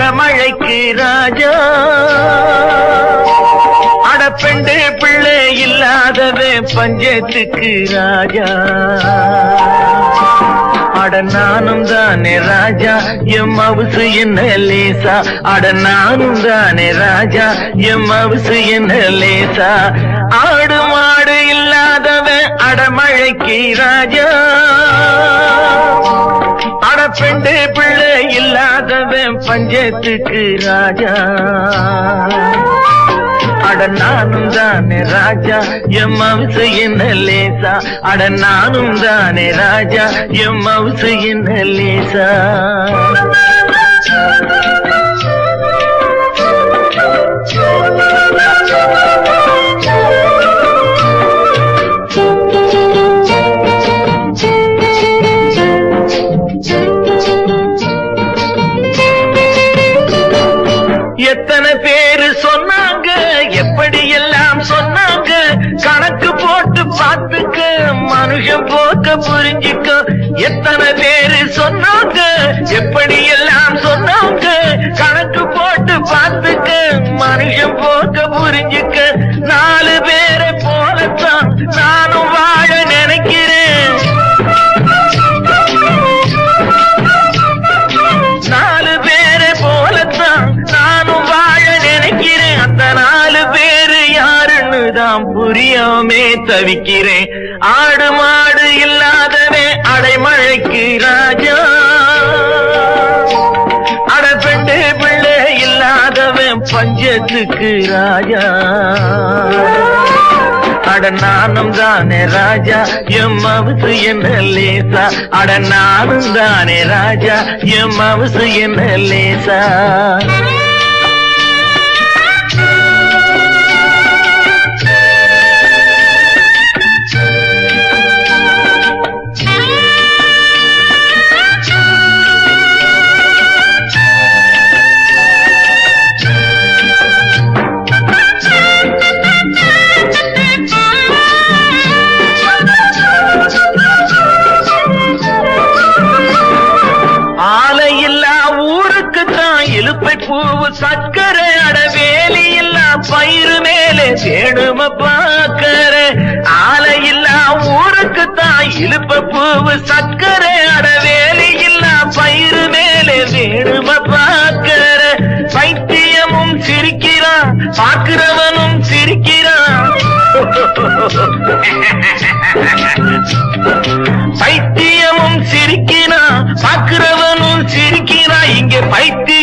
ராஜா. அடப்பெண்டு பிள்ளை இல்லாதது பஞ்சத்துக்கு ராஜா. அட நானும் தானே ராஜா எம் மவுசு என்ன லேசா. அட நானும் தானே ராஜா எம் மவுசு என்ன லேசா. ஆடு மாடு இல்லாதவன் அடமழைக்கு ராஜா. அட பெண்டு பிள்ளை இல்லாதவன் பஞ்சத்துக்கு ராஜா. அட நானும் தானே ராஜா எம் மவுசு என்ன லேசா. அட நானும் தானே ராஜா எம் மவுசு என்ன லேசா. பேரு சொன்னாங்க எப்படி எல்லாம் சொன்னாங்க? கணக்கு போட்டு பார்த்துக்க மனுஷன் போக்க புரிஞ்சுக்க எத்தனை பேரு சொன்னாங்க? எப்படி புரியாமே தவிக்கிறேன். ஆடு மாடு இல்லாதவே அடைமழைக்கு ராஜா. அடப்பெண்டு பிள்ளை இல்லாதவன் பஞ்சத்துக்கு ராஜா. அட நானும் தானே ராஜா எம் அவசு என்ன லேசா. அட நானும் தானே ராஜா எம் அவசு என்ன லேசா. பூவு சக்கரை அட வேலி இல்லா பயிறு மேலே தேடும பாக்கற ஆலை இல்லா ஊருக்கு தான் இழுப்ப பூவு சக்கரை அட வேலி இல்லா பயிறு மேலே வேணும பாக்கற பைத்தியமும் சிரிக்கிறான் பார்க்கிறவனும் சிரிக்கிறான் பைத்தியமும் சிரிக்கிறா பார்க்கிறவனும் சிரிக்கிறா. இங்க பைத்தியம்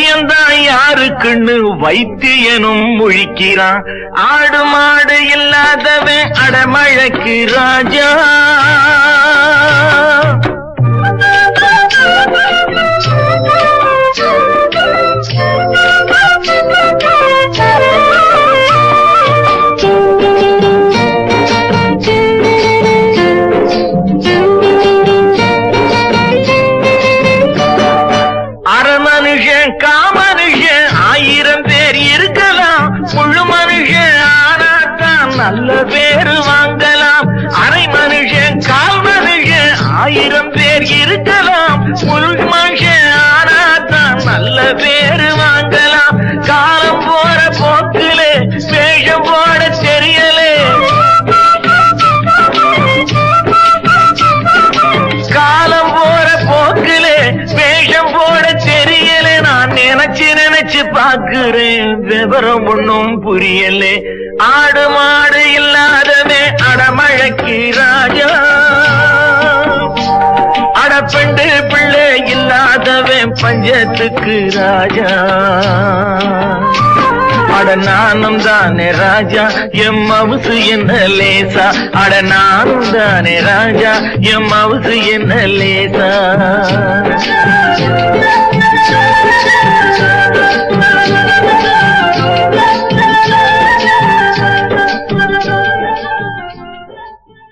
யாருக்குன்னு வைத்தியனும் முழிக்கிறான். ஆடு மாடு இல்லாதவன் அடமழக்கு ராஜா. நல்ல பேரு வாங்கலாம். அரை மனுஷன் கால் மனுஷன் ஆயிரம் பேர் இருக்கலாம். முருக பாக்குறேன் விவரம் ஒண்ணும் புரியல. ஆடு மாடு இல்லாதவே அடமழக்கு ராஜா. அடப்பெண்டு பிள்ளை இல்லாதவன் பஞ்சத்துக்கு ராஜா. அட நானும் தானே ராஜா எம் மவுசு என்ன லேசா. அட நானும் தானே ராஜா எம் மவுசு என்ன லேசா.